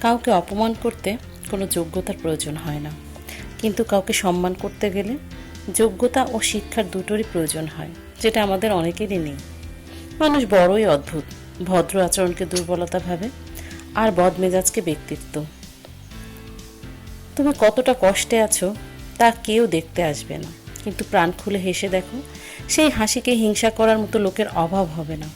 কাউকে অপমান করতে কোনো যোগ্যতার প্রয়োজন হয় না। কিন্তু কাউকে সম্মান করতে গেলে যোগ্যতা ও শিক্ষার দুটোরই প্রয়োজন হয়, যেটা আমাদের অনেকেরই নেই। মানুষ বড়ই অদ্ভুত, ভদ্র আচরণকে দুর্বলতা ভাবে আর বদমেজাজকে ব্যক্তিত্ব। তুমি কতটা কষ্টে আছো তা কেউ দেখতে আসবে না। কিন্তু প্রাণ খুলে হেসে দেখো, সেই হাসিকে হিংসা করার মতো লোকের অভাব হবে না।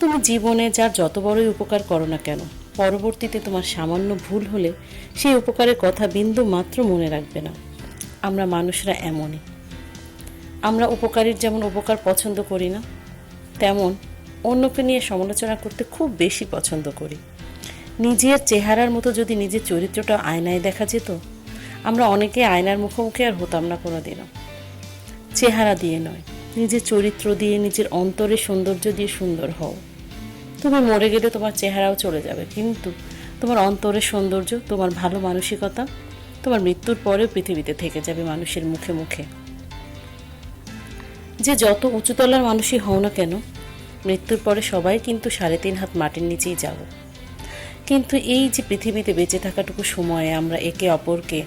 তুমি জীবনে যার যত বড়ই উপকার করো না কেন পরবর্তীতে তোমার সামান্য ভুল হলে সেই উপকারের কথা বিন্দু মাত্র মনে রাখবে না। আমরা মানুষরা এমনই। আমরা উপকারীর যেমন উপকার পছন্দ করি না, তেমন অন্যকে নিয়ে সমালোচনা করতে খুব বেশি পছন্দ করি। নিজের চেহারার মতো যদি নিজের চরিত্রটা আয়নায় দেখা যেত, আমরা অনেকে আয়নার মুখোমুখি আর হতাম না কোনোদিনও। চেহারা দিয়ে নয়, নিজের চরিত্র দিয়ে নিজের অন্তরে সৌন্দর্য দিয়ে সুন্দর হও। তুমি মরে গেলে তোমার চেহারাও চলে যাবে, কিন্তু তোমার অন্তরের সৌন্দর্য, তোমার ভালো মানসিকতা, তোমার মৃত্যুর পরেও পৃথিবীতে থেকে যাবে মানুষের মুখে মুখে। যে যত উঁচুতলার মানুষই হও না কেন, মৃত্যুর পরে সবাই কিন্তু সাড়ে তিন হাত মাটির নিচেই যাব। কিন্তু এই যে পৃথিবীতে বেঁচে থাকাটুকু সময়ে আমরা একে অপরকে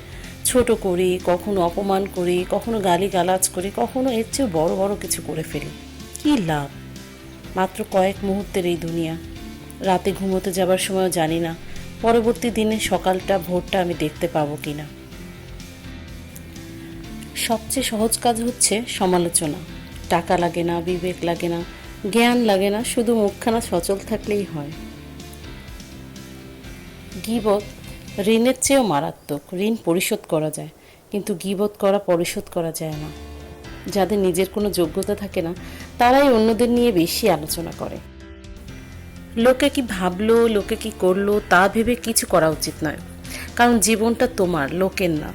ছোট করি, কখনো অপমান করি, কখনো গালি গালাজ করি, কখনো এর চেয়েও বড় বড় কিছু করে ফেলি, কী লাভ? মাত্র কয়েক মুহূর্তের এই দুনিয়া। রাতে ঘুমোতে যাবার সময়ও জানি না, পরবর্তী দিনে সকালটা, ভোরটা আমি দেখতে পাবো কি না সবচেয়ে সহজ কাজ হচ্ছে সমালোচনা। টাকা লাগে না, বিবেক লাগে না, জ্ঞান লাগে না, শুধু মুখখানা সচল থাকলেই হয়। গিবত ঋণের চেয়েও মারাত্মক, ঋণ পরিশোধ করা যায়, কিন্তু গিবত করা, পরিশোধ করা যায় না। যাদের নিজের কোনো যোগ্যতা থাকে না তারাই অন্যদের নিয়ে বেশি আলোচনা করে। লোকে কি ভাবলো, লোকে কি করল, তা ভেবে কিছু করা উচিত নয়। কারণ জীবনটা তোমার, লোকের না।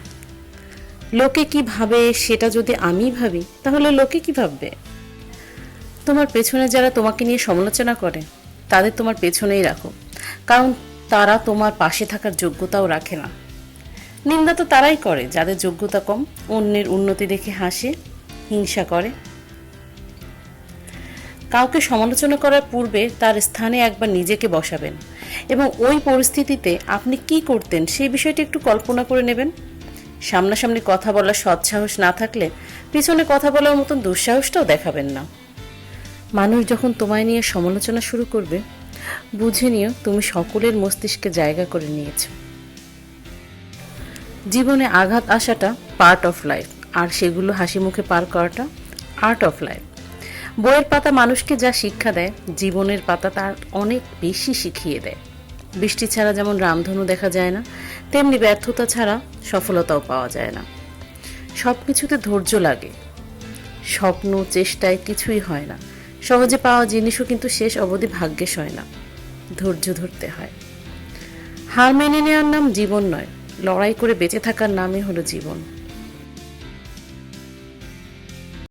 লোকে কি ভাবে, সেটা যদি আমি ভাবি, তাহলে লোকে কি ভাববে? তোমার পেছনে যারা তোমাকে নিয়ে সমালোচনা করে, তাদের তোমার পেছনেই রাখো। কারণ তারা তোমার পাশে থাকার যোগ্যতাও রাখে না। নিন্দা তো তারাই করে, যাদের যোগ্যতা কম, অন্যের উন্নতি দেখে হাসে, হিংসা করে। কাউকে সমালোচনা করার পূর্বে তার স্থানে একবার নিজেকে বসাবেন। এবং ওই পরিস্থিতিতে আপনি কি করতেন সেই বিষয়টি একটু কল্পনা করে নেবেন। সামনাসামনি কথা বলার সৎসাহস না থাকলে পিছনে কথা বলার মতন দুঃসাহসটাও দেখাবেন না। মানুষ যখন তোমায় নিয়ে সমালোচনা শুরু করবে, বুঝে নিও তুমি সকলের মস্তিষ্কে জায়গা করে নিয়েছো। জীবনে আঘাত আসাটা পার্ট অফ লাইফ আর সেগুলো হাসি মুখে পার করাটা আর্ট অফ লাইফ বইয়ের পাতা মানুষকে যা শিক্ষা দেয়, জীবনের পাতা তার অনেক বেশি শিখিয়ে দেয়। বৃষ্টি ছাড়া যেমন রামধনু দেখা যায় না, তেমনি ব্যর্থতা ছাড়া সফলতাও পাওয়া যায় না। সব কিছুতে ধৈর্য লাগে। স্বপ্ন, চেষ্টায় কিছুই হয় না। সহজে পাওয়া জিনিসও কিন্তু শেষ অবধি ভাগ্যেশ হয় না। ধৈর্য ধরতে হয়। হার মেনে নেওয়ার নাম জীবন নয়। লড়াই করে বেঁচে থাকার নামই হলো জীবন।